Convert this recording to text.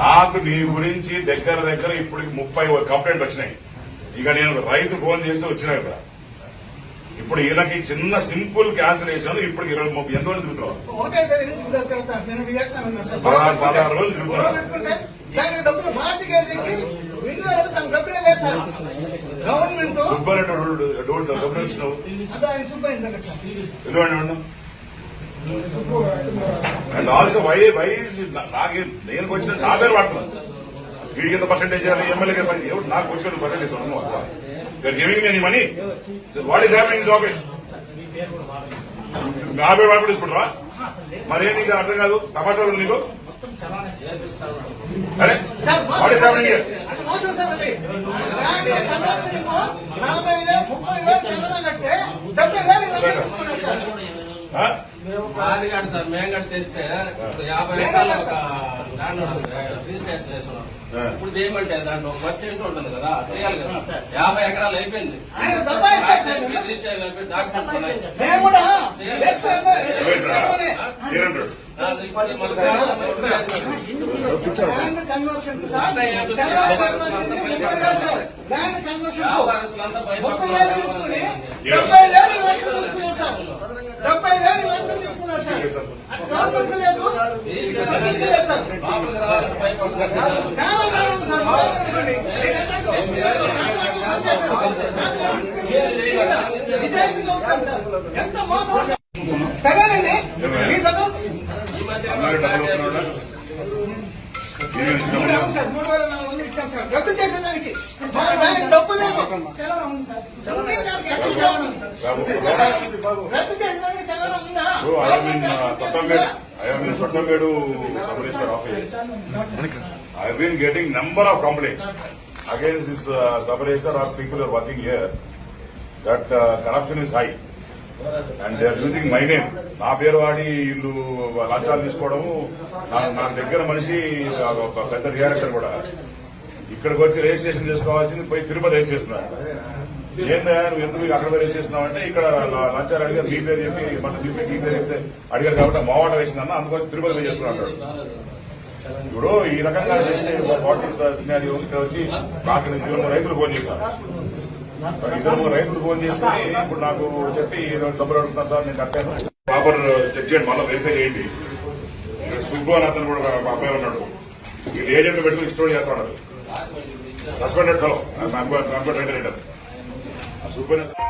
నాకు నీ గురించి దగ్గర దగ్గర ఇప్పటికి ముప్పై కంప్లైంట్ వచ్చినాయి. ఇక నేను రైతు ఫోన్ చేసి వచ్చినా ఇక్కడ. ఇప్పుడు ఈయనకి చిన్న సింపుల్ క్యాన్సిలేషన్ ఇప్పుడు ఇరవై ముప్పై ఎన్ని రోజులు తిరుగుతున్నావు ఒకటే తేదీ ఇప్పుడు తిరుగుతా. నేను ఇది చేస్తానన్నాను సార్. పదహారు రోజులు తిరుగుతున్నావు సుబ్బారెడ్డి డబ్బులు ఇచ్చినావు ఎందుకంటే ఆల్సో వై వై నాకే నేను వచ్చిన నా పేరు వాడుతున్నాను వీడికి ఎంత పర్సెంటేజ్ చేయాలి ఎమ్మెల్యే ఎవరు నాకు వచ్చిన percentage they're giving me money what is happening office నా పేరు వాడు తీసుకుంటారా? మరేం నీకు అర్థం కాదు? తమాషాలు ఉంది నీకు? అరే వాట్ ఈస్ హ్యాపెనింగ్ నలభై వేలు ముప్పై వేలు డెబ్బై వేలు అది కాదు సార్ మేము కూడా తెస్తే ఇప్పుడు యాభై ఎకరాలు ఒక ల్యాండ్ రిజిస్ట్రేషన్. ఇప్పుడు చేయమంటే దాంట్లో ఒక పర్సెంట్ ఉంటుంది కదా చేయాలి కదా. యాభై ఎకరాలు అయిపోయింది. రిజిస్ట్రేషన్ అయిపోయి డాక్యుమెంట్ కన్వర్షన్ సార్ డెబ్బై వేలు లక్షలు తీసుకున్నారు సార్. గవర్నమెంట్ లేదు. నిజాయితీగా ఉంటాం సార్. ఎంత మోసం సరేనండి. మూడు వేల నాలుగు వందలు ఇచ్చాం సార్ రద్దు చేసిన దానికి డబ్బు లేదు రద్దు చేసిన సెలవు ఉందా Oh, I uh, have been getting number of complaints against this uh, sub-register or people who are working here that uh, corruption is high and they are using my name. నా పేరు వాడి వీళ్ళు లంచాలు తీసుకోవడము నా- నా దగ్గర మనిషి పెద్ద డైరెక్టర్ కూడా ఇక్కడికి వచ్చి రిజిస్ట్రేషన్ చేసుకోవాల్సింది పోయి తిరుపతి రిజిస్ట్రేషన్. ఏందా నువ్వు ఎందుకు అక్కడ పోయి రిజిస్ట్రేషన్ అంటే ఇక్కడ ల- లంచాలు అడిగారు మీ పేరు చెప్పి మన మీ పేరు- మీ పేరు చెప్తే అడిగారు కాబట్టి మావాట వేసిందన్న అందుకోసం తిరుపతి పోయి చేసుకున్నాడు ఇప్పుడు ఈ రకంగా చేస్తే సినారియో ఇక్కడ వచ్చి నాకు ఇద్దరు రైతులు ఫోన్ చేశాను ఇద్దరు రైతులు ఫోన్ చేసుకుని ఇప్పుడు నాకు చెప్పి డబ్బులు అడుగుతున్నా సార్ నేను కట్టాను. ప్రాపర్ చెక్ చేయండి మళ్ళీ వెరిఫై చేయండి. సుబ్బు అని అతను కూడా అబ్బాయి ఉన్నాడు. వీళ్ళు ఏజెంట్ పెట్టుకుని స్టోర్ చేస్తున్నాడు సస్పెండెడ్ ఫెలో సూపర్ సుబ్బు